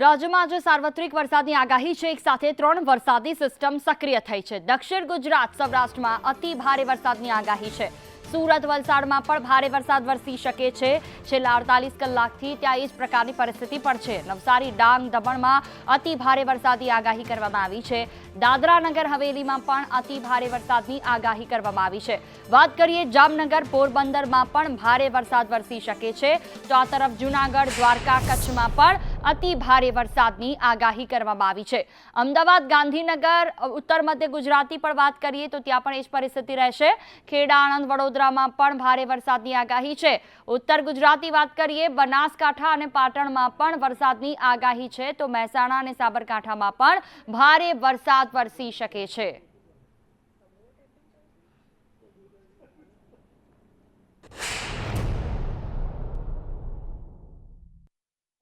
રાજ્યમાં આજે સાર્વત્રિક વરસાદની આગાહી છે. એક સાથે ત્રણ વરસાદી સિસ્ટમ સક્રિય થઈ છે. દક્ષિણ ગુજરાત, સૌરાષ્ટ્રમાં અતિ ભારે વરસાદની આગાહી છે. સુરત, વલસાડમાં પણ ભારે વરસાદ વરસી શકે છે. છેલ્લા અડતાલીસ કલાકથી ત્યાં એ જ પ્રકારની પરિસ્થિતિ પણ છે. નવસારી, ડાંગ, દમણમાં અતિ ભારે વરસાદની આગાહી કરવામાં આવી છે. દાદરા નગર, હવેલીમાં પણ અતિ ભારે વરસાદની આગાહી કરવામાં આવી છે. વાત કરીએ જામનગર, પોરબંદરમાં પણ ભારે વરસાદ વરસી શકે છે. તો આ તરફ જૂનાગઢ, દ્વારકા, કચ્છમાં પણ અતિ ભારે વરસાદની આગાહી કરવામાં આવી છે. અમદાવાદ, ગાંધીનગર ઉત્તર મધ્ય ગુજરાતી પણ વાત કરીએ તો ત્યાં પણ એ જ પરિસ્થિતિ રહેશે. ખેડા, આણંદ, વડોદરામાં પણ ભારે વરસાદની આગાહી છે. ઉત્તર ગુજરાતી વાત કરીએ, બનાસકાંઠા અને પાટણમાં પણ વરસાદની આગાહી છે તો મહેસાણા અને સાબરકાંઠામાં પણ ભારે વરસાદ વરસી શકે છે.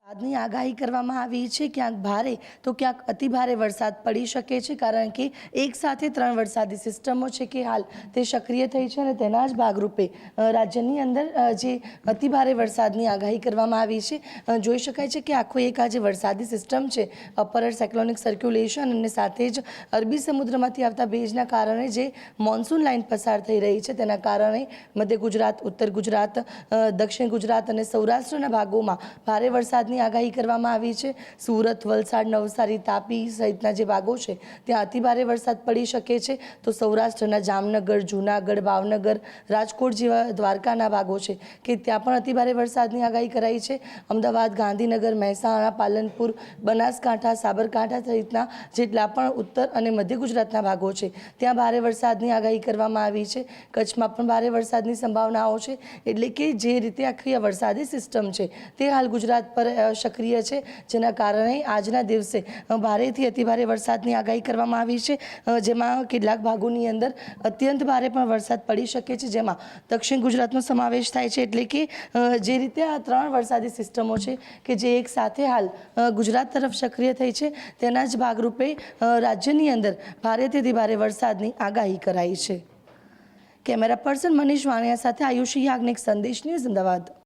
આજની આગાહી કરવામાં આવી છે, ક્યાંક ભારે તો ક્યાંક અતિ ભારે વરસાદ પડી શકે છે, કારણ કે એક સાથે ત્રણ વરસાદી સિસ્ટમો છે કે હાલ તે સક્રિય થઈ છે અને તેના જ ભાગરૂપે રાજ્યની અંદર જે અતિ ભારે વરસાદની આગાહી કરવામાં આવી છે જોઈ શકાય છે કે આખો એક આ જે વરસાદી સિસ્ટમ છે, અપર સાયક્લોનિક સર્ક્યુલેશન અને સાથે જ અરબી સમુદ્રમાંથી આવતા ભેજના કારણે જે મોન્સૂન લાઇન પસાર થઈ રહી છે, તેના કારણે મધ્ય ગુજરાત, ઉત્તર ગુજરાત દક્ષિણ ગુજરાત અને સૌરાષ્ટ્રના ભાગોમાં ભારે વરસાદની આગાહી કરવામાં આવી છે. સુરત, વલસાડ, નવસારી, તાપી સહિતના જે ભાગો છે, ત્યાં અતિભારે વરસાદ પડી શકે છે. તો સૌરાષ્ટ્રના જામનગર, જૂનાગઢ, ભાવનગર, રાજકોટ જેવા દ્વારકાના ભાગો છે કે ત્યાં પણ અતિભારે વરસાદની આગાહી કરાઈ છે. અમદાવાદ, ગાંધીનગર, મહેસાણા, પાલનપુર, બનાસકાંઠા, સાબરકાંઠા સહિતના જેટલા પણ ઉત્તર અને મધ્ય ગુજરાતના ભાગો છે, ત્યાં ભારે વરસાદની આગાહી કરવામાં આવી છે. કચ્છમાં પણ ભારે વરસાદની સંભાવનાઓ છે. એટલે કે જે રીતે આખી આ વરસાદી સિસ્ટમ છે તે હાલ ગુજરાત પર સક્રિય છે, જેના કારણે આજના દિવસે ભારેથી અતિભારે વરસાદની આગાહી કરવામાં આવી છે. જેમાં કેટલાક ભાગોની અંદર અત્યંત ભારે પણ વરસાદ પડી શકે છે, જેમાં દક્ષિણ ગુજરાતનો સમાવેશ થાય છે. એટલે કે જે રીતે આ ત્રણ વરસાદી સિસ્ટમો છે કે જે એક સાથે હાલ ગુજરાત તરફ સક્રિય થઈ છે, તેના જ ભાગરૂપે રાજ્યની અંદર ભારેથી અતિભારે વરસાદની આગાહી કરાઈ છે. કેમેરા પર્સન મનીષ વાણિયા સાથે આયુષી યાજ્ઞિક સંદેશ ન્યૂઝ અમદાવાદ.